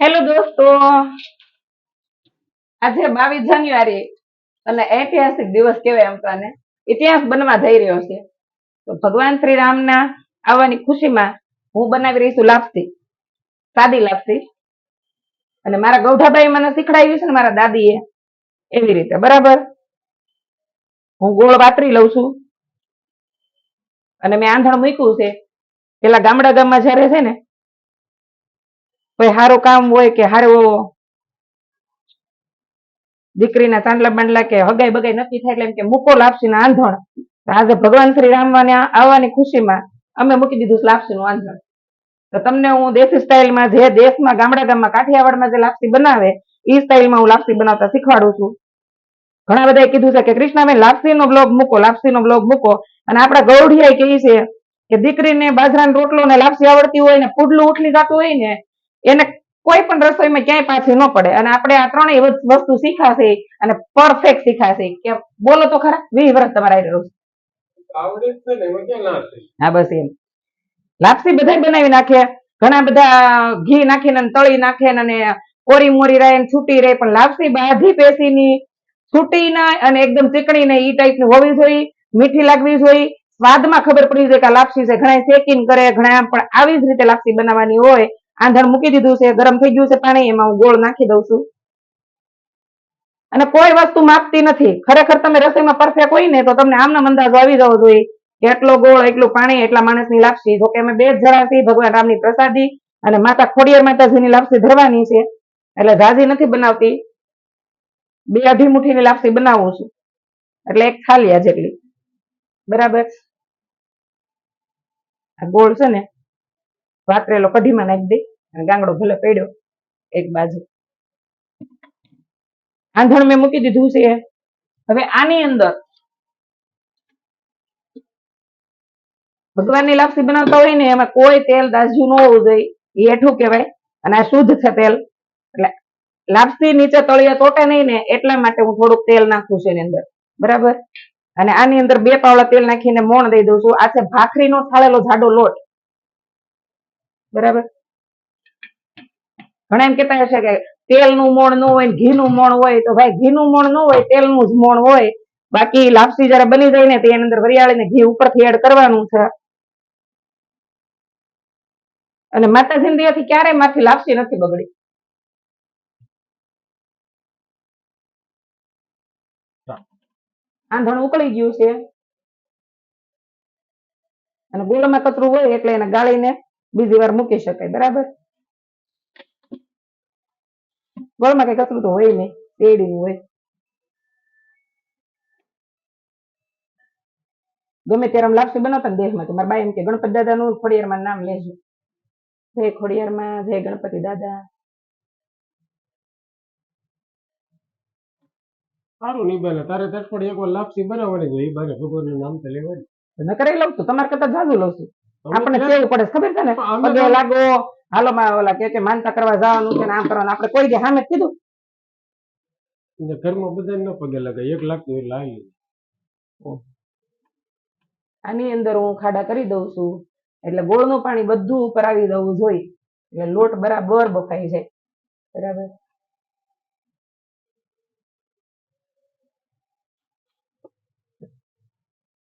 Hello દોસ્તો. આજે બાવીસ જાન્યુઆરી અને ઐતિહાસિક દિવસ કહેવાય એમ તો આને. ઇતિહાસ બનવા જઈ રહ્યો છે. તો ભગવાન શ્રી રામના આવવાની ખુશીમાં હું બનાવી રહી છું લાપસી. સાદી લાપસી. અને મારા ગૌઠાભાઈ મને શીખડાવ્યું છે ને મારા દાદીએ એવી રીતે. બરાબર? હું ગોળ વાતરી લઉં છું. અને મેં આંધણ મૂક્યું છે. પેલા ગામડા ગામમાં જ્યારે છે ને કોઈ સારું કામ હોય કે સારું દીકરીના ચાંદલા બાંડલા કે હગાઈ બગાઈ નક્કી થાય એટલે એમ કે મૂકો લાપસીના આંધણ. તો આજે ભગવાન શ્રી રામ આવવાની ખુશીમાં અમે મૂકી દીધું લાપસી નું આંધણ. તો તમને હું દેશી સ્ટાઇલમાં જે દેશમાં ગામડા ગામમાં કાઠિયાવાડમાં જે લાપસી બનાવે એ સ્ટાઇલમાં હું લાપસી બનાવતા શીખવાડું છું. ઘણા બધાએ કીધું છે કે કૃષ્ણાબેન, લાપસીનો બ્લોગ મૂકો, લાપસીનો બ્લોગ મૂકો. અને આપણા ગૌઢિયા કહે છે કે દીકરીને બાજરાનો રોટલો ને લાપસી આવડતી હોય ને પુડલું ઉઠલી જતું હોય ને એને કોઈ પણ રસોઈમાં ક્યાંય પાછી ન પડે. અને આપણે આ ત્રણેય વસ્તુ શીખાશે અને પરફેક્ટ શીખાશે. કે બોલો તો ખરા વીસ વર્ષ તમારા રહું ને ના હા બસ એમ. લાપસી બધા બનાવી નાખે ઘણા બધા ઘી નાખીને તળી નાખે અને કોરી મોરી રહે ને છૂટી રહે પણ લાપસી બાધી પેશીની છૂટી ના અને એકદમ ચીકણી ને ઈ ટાઈપની હોવી જોઈએ. મીઠી લાગવી જોઈએ. સ્વાદમાં ખબર પડી જાય કે લાપસી છે. ઘણા શેકીન કરે ઘણા પણ આવી જ રીતે લાપસી બનાવવાની હોય. આંધણ મૂકી દીધું છે, ગરમ થઈ ગયું છે પાણી, એમાં હું ગોળ નાખી દઉં છું. અને કોઈ વસ્તુ માપતી નથી. ખરેખર તમે રસોઈમાં પરફેક્ટ હોય ને તો તમને આમના અંદાજો આવી જવો જોઈએ કે એટલો ગોળ, એટલું પાણી એટલા માણસની લાપસી. જોકે અમે બે જ જણા છીએ, ભગવાન રામની પ્રસાદી અને માતા ખોડિયાર માતાજીની લાપસી ધરવાની છે. એટલે ઝાઝી નથી બનાવતી. બે અઢી મુઠ્ઠીની લાપસી બનાવું છું. એટલે એક થાલિયા જેટલી. બરાબર? આ ગોળ છે ને વાતરેલો કઢીમાં નાખી દઈ અને ગાંગડો ભલે પડ્યો એક બાજુ. આંધણ મેં મૂકી દીધું છે. હવે આની અંદર ભગવાનની લાપસી બનાવતા હોય ને એમાં કોઈ તેલ દાજ્યું ન હોવું જોઈએ. એ હેઠું કહેવાય અને આ શુદ્ધ છે તેલ. એટલે લાપસી નીચે તળિયે તોટે નહીં ને એટલા માટે હું થોડુંક તેલ નાખું છું એની અંદર. બરાબર? અને આની અંદર બે પાવડા તેલ નાખીને મોણ દઈ દઉં છું. આ છે ભાખરીનો થાળેલો જાડો લોટ. બરાબર? ઘણા એમ કેતા હશે કે તેલનું મોણ ન હોય ઘીનું મોણ હોય, તો ભાઈ ઘીનું મોણ ન હોય, તેલનું જ મોણ હોય. બાકી લાપસી જયારે બની જાય ને, તો એની અંદર વરિયાળીને ઘી ઉપરથી એડ કરવાનું છે. અને માતાજીની દયાથી ક્યારેય માથી લાપસી નથી બગડી. આંધણ ઉકળી ગયું છે. અને ગોળમાં કચરું હોય એટલે એને ગાળીને બીજી વાર મૂકી શકાય બરાબર? ગોળમાં કઈ કચરું તો હોય નહીં શેરડીનું હોય. ગમે ત્યારે આમ લાપસી બનાવતા ને દેશમાં મારા બાઈ એમ કે ગણપતિ દાદાનું ખોડિયારમાં નામ લેજો. જય ખોડિયારમાં જય ગણપતિ દાદા. સારું નહીં બને તારે તટપડી એકવાર લાપસી બનાવવાની જોઈએ બારે ભગવાનનું નામ તો લેવાનું. ન કરી લઉં છું તમારે કરતા જાજુ લઉં છું. ક્યાં- કેવું પડે ખબર છે ને? પગે લાગો હાલો માં ઓલા કે કે માનતા કરવા જવાનું છે ને આમ કરવાનું. આપણે કોઈ દે સામે કીધું? ઘરમાં બધા ન પગે લગાય એક લાખ એટલે લાવી આની અંદર હું ખાડા કરી દઉં છું. એટલે ગોળનું પાણી બધું ઉપર આવી જવું જોઈએ. એટલે લોટ બરાબર બફાઈ જાય. બરાબર?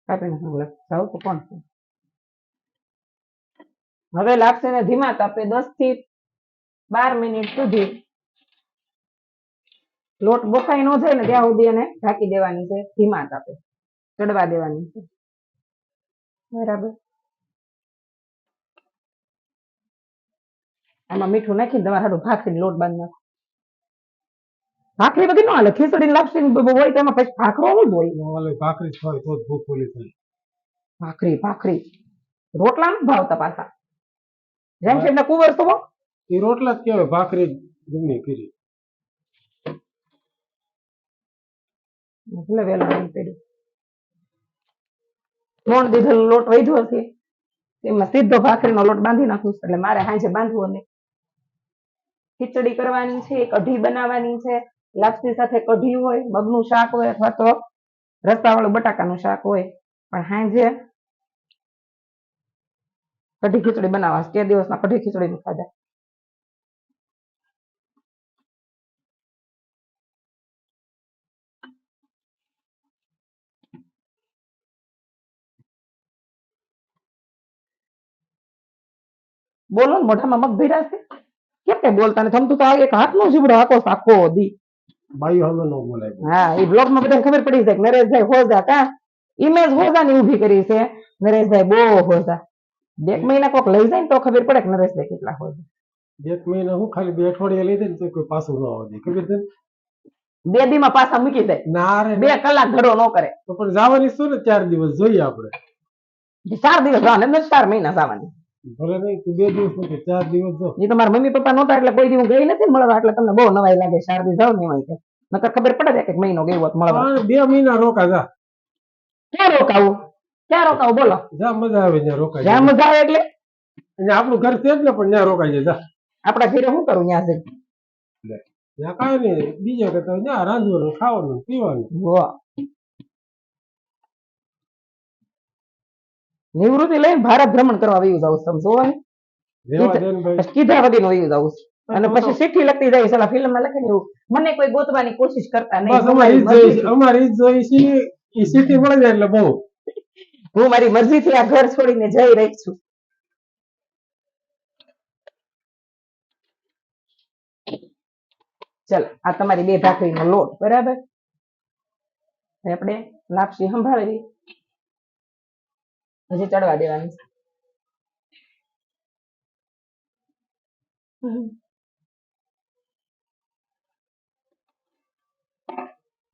કાપી નાખો. તો કોણ છે? હવે લાગશે ને ધીમા તાપે દસથી બાર મિનિટ સુધી. લોટ બોકાઈ ન થાય ને ત્યાં સુધી એને ઢાંકી દેવાની છે ધીમા તાપે. ચડવા દેવાની છે. બરાબર. આમાં મીઠું નાખીને તમારે સારું ભાખરીને લોટ બાંધી નાખો. ભાખરી બધી ન હાલે ખીચડી લાપસી હોય તેમાં પછી ભાખરો જ હોય. ભાખરી જ ખાય તો ભૂખ ઓલી થાય. ભાખરી ભાખરી. રોટલા નું ભાવતા પાછા જેમ કે એમના કુંવર તો એ રોટલા જ કહેવાય ભાખરી ગમે કરી એટલે વહેલું બંધ પડ્યું મોણ દીધેલો લોટ વધ્યો છે એમાં સીધો ભાખરીનો લોટ બાંધી નાખું એટલે મારે હાંજે બાંધવો નહીં ખીચડી કરવાની છે કઢી બનાવવાની છે. લાપસી સાથે કઢી હોય મગનું શાક હોય અથવા તો રસ્તાવાળું બટાકાનું શાક હોય. પણ હાંજે કઢી ખીચડી બનાવવા. તે દિવસના કઢી ખીચડી ખાધા. બોલો ને મોઢામાં મગ ભર્યા છે? કેમ કઈ બોલતા ને થમતું તો એક હાથનો જીબડો હાકો આખો દી. ભાઈ હવે નો બોલાય. હા એ બ્લોગમાં બધા ખબર પડી જાય નરેશભાઈ હોજા કા? ઇમેજ હોજા ની ઊભી કરી છે. નરેશભાઈ બહુ હોજા. બે મહિના કોક લઈ જાય ને તો ખબર પડે કે નરેશભાઈ કેટલા હોય. એક મહિના હું ખાલી બે અઠવાડિયા લઈ જાય ને તો કોઈ પાછું ન આવે ખબર છે? બે દી માં પાછા મૂકી દે. ના રે બે કલાક ઘરો ન કરે. તો પણ જવાની શું ને? ચાર દિવસ જોઈએ આપણે. ચાર દિવસ જવાને નથી ચાર મહિના જવાની. ભલે નહીં તું બે દિવસ નથી ચાર દિવસ જો. એ તમારા મમ્મી પપ્પા નહોતા એટલે કોઈ દી હું ગઈ નથી મળવા એટલે તમને બહુ નવાઈ લાગે ચાર દિવસ જાવ ને એમાં નકર ખબર પડે કે મહિનો ગયો મળવા. બે મહિના રોકા જા ક્યાં રોકાવું? ક્યાં રોકાવું બોલો. જ્યાં મજા આવે ત્યાં રોકાય જ્યાં મજા આવે એટલે? આપણું ઘર છે જ ને પણ ત્યાં રોકાઈ જાય આપડા ઘરે શું કરું ત્યાં જઈ? ત્યાં કાંઈ નહીં બીજા કરતા ત્યાં રાંધવાનું ખાવાનું પીવાનું. નિવૃત્તિ લઈને ભારત ભ્રમણ કરવા વયું જાવ. તમે જોવો ને. રેવા દે ને ભાઈ. પછી કીધા વગરનું વયું જાવ અને પછી ચિઠ્ઠી લખતી જાય સલા ફિલ્મમાં લખે એવું. મને કોઈ ગોતવાની કોશિશ કરતા નહીં અમારી જોઈ છે ઈ સિટી મળે જાય એટલે બહુ. હું મારી મરજીથી આ ઘર છોડીને જઈ રહી છું. ચલ, આ તમારી બે ભાખરીનો લોટ, બરાબર? આપણે લાપસી સંભાળવી. હજી ચડવા દેવાની.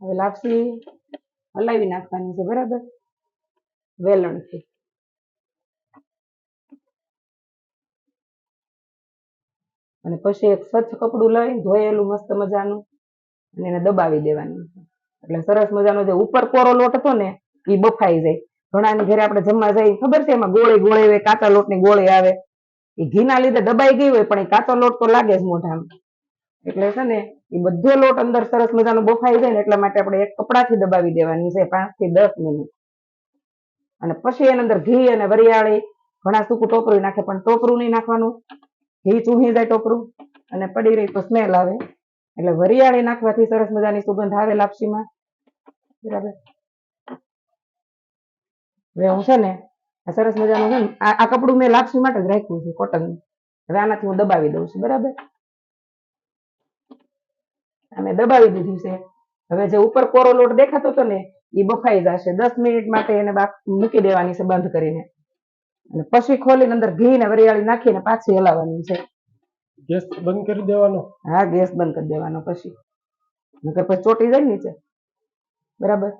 હવે લાપસી હલાવી નાખવાની છે, બરાબર? વેલણથી અને પછી એક સ્વચ્છ કપડું લઈ ધોયેલું મસ્ત મજાનું અને એને દબાવી દેવાનું. એટલે સરસ મજાનો જે ઉપર કોરો લોટ હતો ને એ બફાઈ જાય. ઘણાની ઘરે આપણે જમવા જઈએ, ખબર છે એમાં ગોળે ગોળે આવે કાચા લોટની ગોળે આવે. એ ઘીના લીધે દબાઈ ગઈ હોય, પણ એ કાચો લોટ તો લાગે જ મોઢામાં. એટલે છે ને એ બધો લોટ અંદર સરસ મજાનો બફાઈ જાય ને, એટલા માટે આપણે એક કપડાથી દબાવી દેવાની છે પાંચથી દસ મિનિટ. અને પછી એની અંદર ઘી અને વરિયાળી, ઘણા સૂકું ટોપરું નાખે, પણ ટોપરું નહીં નાખવાનું. ઘી ચૂહી જાય ટોપરું અને પડી રહી તો સ્મેલ આવે. એટલે વરિયાળી નાખવાથી સરસ મજાની સુગંધ આવે લાપસીમાં. બરાબર? હવે હું છે ને, આ સરસ મજાનું છે આ કપડું મેં લાપસી માટે જ રાખ્યું છે કોટન હવે આનાથી હું દબાવી દઉં છું, બરાબર? અમે દબાવી દીધું છે. હવે જે ઉપર કોરો લોટ દેખાતો હતો ને એ બફાઈ જશે. દસ મિનિટ માટે એને બાક મૂકી દેવાની છે બંધ કરીને. અને પછી ખોલીને અંદર ઘી ને વરિયાળી નાખીને પાછી હલાવવાની છે. ગેસ બંધ કરી દેવાનો? હા ગેસ બંધ કરી દેવાનો પછી. નકર પછી ચોટી જાય નીચે. બરાબર?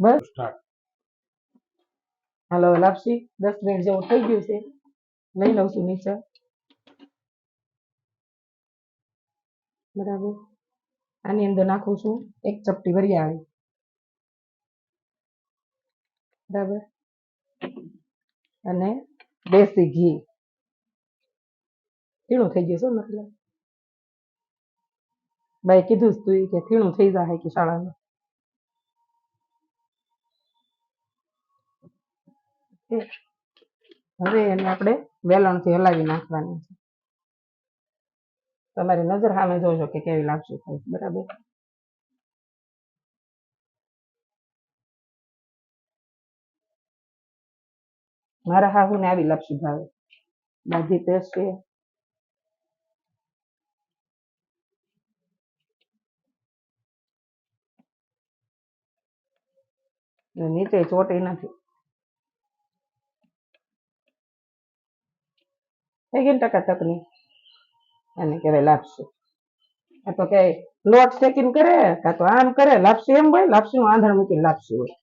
બસ. હાલો લાપસી દસ મિનિટ જેવું થઈ ગયું છે. લઈ લઉં છું નીચે. બરાબર? આની અંદર નાખું છું. એક ચપટી વરિયાળી બરાબર? અને દેશી ઘી. થીણું થઈ ગયું છે મતલબ. ભાઈ કીધું જ તું કે થીણું થઈ જાય કે શાળામાં હવે એને આપણે વેલણથી હલાવી નાખવાની છે. તમારી નજર સામે જોજો કે કેવી લાગશે થાય બરાબર? મારા હાહુ ને આવી લાપસી ભાવે. બાજી પેસ્ટ છે. નીચે ચોટી નથી. થઈ ગઈ ટકા ટકાટકની એને કહેવાય લાપસી. આ તો કે લોટ શેકીને કરે કાં તો આમ કરે લાપસી એમ હોય લાપસી નું આંધણ મૂકીને લાપસી હોય.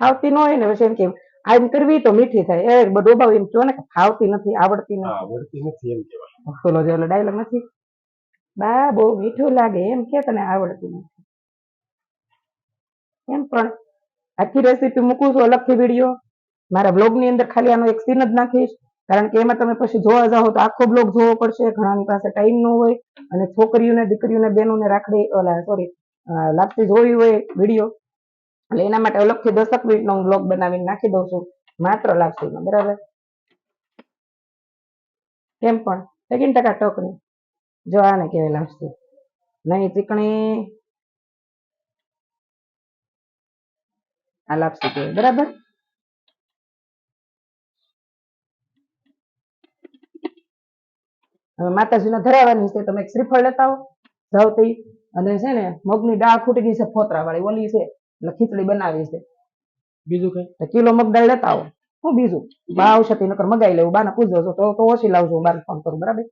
ફાવતી ન હોય ને પછી એમ કે આમ કરવી તો મીઠી થાય. એ બધું ડોબાવ એમ કહો ને કે ફાવતી નથી આવડતી નથી. આવડતી નથી એમ કહેવાય. પેલો જે ડાયલોગ નથી. બા બહુ મીઠું લાગે એમ કે તને આવડતું નથી. એમ પણ આખી રેસીપી મૂકું છું અલગથી વીડિયો મારા બ્લોગની અંદર ખાલી આનો એક સીન જ નાખીશ. કારણ કે એમાં તમે પછી જોવા જાઓ તો આખો બ્લોગ જોવો પડશે, ઘણાની પાસે ટાઈમ ન હોય અને છોકરીઓને, દીકરીઓને, બહેનોને રાખડી, ઓલા સોરી લાગતી જોવી હોય વીડિયો એટલે એના માટે અલગથી દસક મિનિટનો હું બ્લોગ બનાવીને નાખી દઉં છું. માત્ર લાપસીમાં બરાબર? કેમ પણ? સેકન્ડ ટકા ટોકની જો આને કેવાય લાપસી નહીં, ચીકણી. આ લાપસી કહેવાય, બરાબર હવે માતાજીને ધરાવવાની છે તમે એક શ્રીફળ લેતા આવો ધાવતી અને છે ને મગની દાળ ખૂટી ગઈ છે ફોતરા વાળી ઓલી છે એટલે ખીચડી બનાવી છે. બીજું કઈ? કિલો મગ દાળ લેતા આવો. હું બીજું. બા આવશે તો નકર મગાઈ લેવું બાને પૂછજો તો તો ઓછી લાવજો બાર ફોન કરું બરાબર?